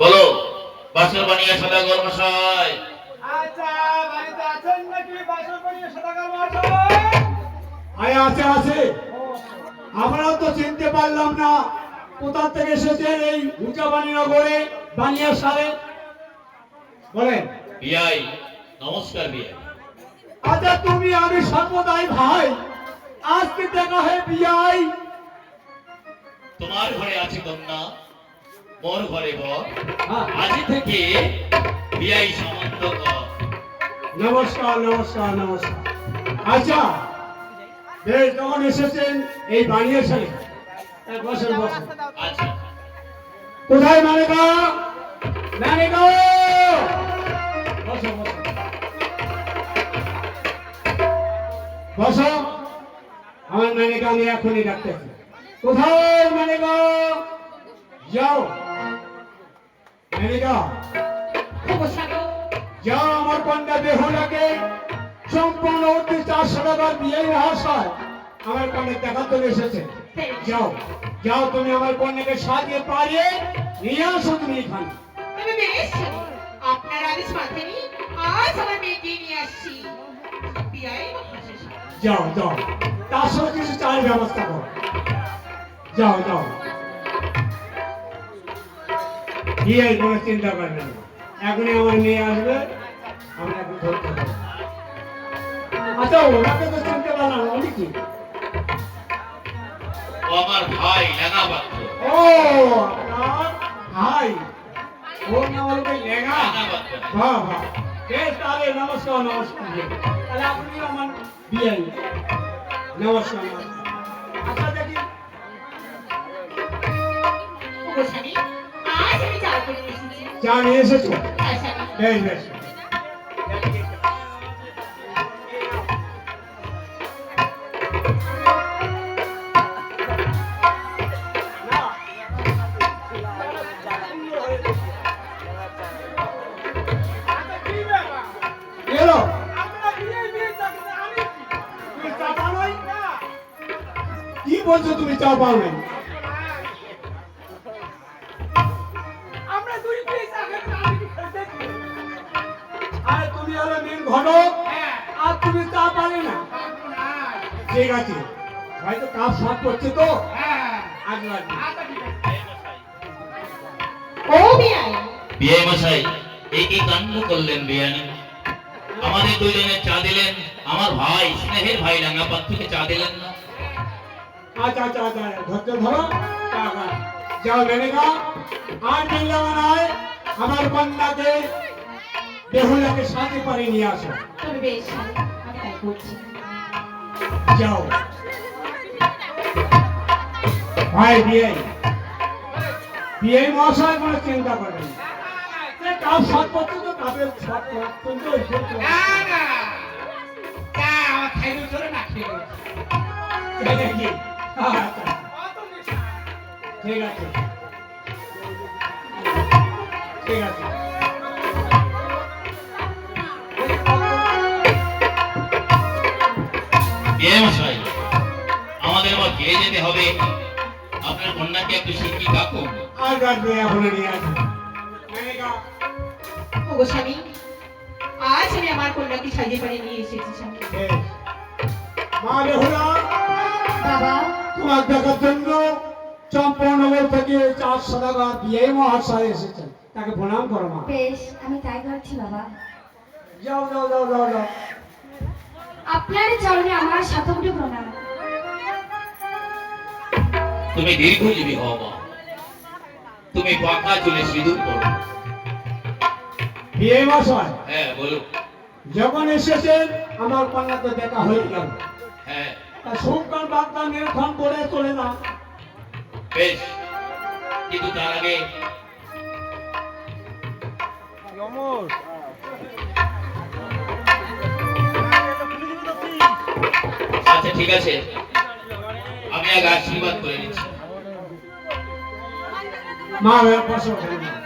বলো বাসর বানিয়ে সদাগর মশাই। আচ্ছা বাড়িতে আছেন নাকি বাসর বাড়িয়ে সদাগর মশাই? আয় আছে আছে। আমরাও তো চিনতে পারলাম না কোথা থেকে এসেছেন এই উচাবানি নগরে বানিয়া সারে। বলেন। বিয়াই নমস্কার বিয়াই আচ্ছা তুমি আমি সর্বদাই ভাই। আজকে দেখা হয় বিয়াই তোমার ঘরে আছে কন্যা মোর ঘরে বর। হ্যাঁ, আজ থেকে বিয়াই সম্বন্ধ নমস্কার নমস্কার নমস্কার। আচ্ছা বেশ যখন এসেছেন এই বানিয়া সারে বসেন বসেন আচ্ছা। কোথায় মালিকা মালিকা বসো বসো। বসো। আমার মালিকা আমি এখনই ডাকতেছি। কোথায় মালিকা? যাও। মালিকা। যাও আমার কন্যা দেহটাকে সম্পূর্ণ অতি চারশো টাকার বিয়ে মহাশয় আমার কন্যা দেখা তো এসেছে। যাও। যাও তুমি আমার কন্যাকে সাজিয়ে পারিয়ে নিয়ে আসো তুমি এখানে। আপনার আদেশ মাথায় আজ আমার মেয়েকে নিয়ে আসছি। যাও যাও। তার সঙ্গে কিছু চায়ের ব্যবস্থা করো। যাও যাও। বিয়ে কোনো চিন্তা করবেন না এখনই আমার মেয়ে আসবে আমরা এখন ধরতে আচ্ছা ওনাকে তো চিনতে পারলাম উনি কি? ও আমার ভাই পাত্র ও আপনার ভাই। ওর নাম হলো পাত্র বাহ বাহ। বেশ তাহলে নমস্কার নমস্কার। তাহলে আপনি আমার বিয়ে। নমস্কার নমস্কার। আচ্ছা চা নিয়ে এসেছ পাও কি বলছো তুমি চা পাও নাই? তুমি চা পালে না। ঠিক আছে। হয়তো কাজ সাত করছে তো। হ্যাঁ। আচ্ছা ও বিয়াই। বিয়াই মশাই এই কি কাণ্ড করলেন বিয়ানি। আমাদের দুইজনের চা দিলেন। আমার ভাই স্নেহের ভাই লেঙা পাত্রকে চা দিলেন না। আচ্ছা আচ্ছা আচ্ছা ধরো। যাও আর আমার কন্যাকে বেহুলাকে সাথে পারে নিয়ে আসো। যাও। ভাই বিয়ে। বিয়ে মহাশয় কোনো চিন্তা করবেন তো আমার খাইলে চলে না খেয়ে? আচ্ছা। ঠিক আছে। ঠিক আছে। যেতে হবে। আপনার কন্যাকে একটু শিখি ডাকুন। আর রাখবে এখন নিয়ে আসবে মেনেগা ও গোস্বামী আজ আমি আমার কন্যাকে সাজিয়ে পাড়ে নিয়ে এসেছি। মা বেহুলা বাবা। তোমার দেখার জন্য চম্পনগর থেকে চার সদাগর বিয়ে মহাশয় এসেছেন। তাকে প্রণাম করো মা। বেশ আমি তাই করছি বাবা। যাও যাও যাও যাও যাও। আপনার চরণে আমার শতকোটি প্রণাম। তুমি দীর্ঘজীবী হও মা। তুমি পাকা চুলে সিঁদুর পড়ো বিয়ে মহাশয় হ্যাঁ বলো। যখন এসেছেন আমার কন্যা তো দেখা হয়ে গেল। হ্যাঁ। তা সুকান বাগদা নিরক্ষণ করে চলে যান বেশ কিন্তু তার আগে আচ্ছা ঠিক আছে। আমি আগে আশীর্বাদ করে নিচ্ছি। মা বসো ওখানে।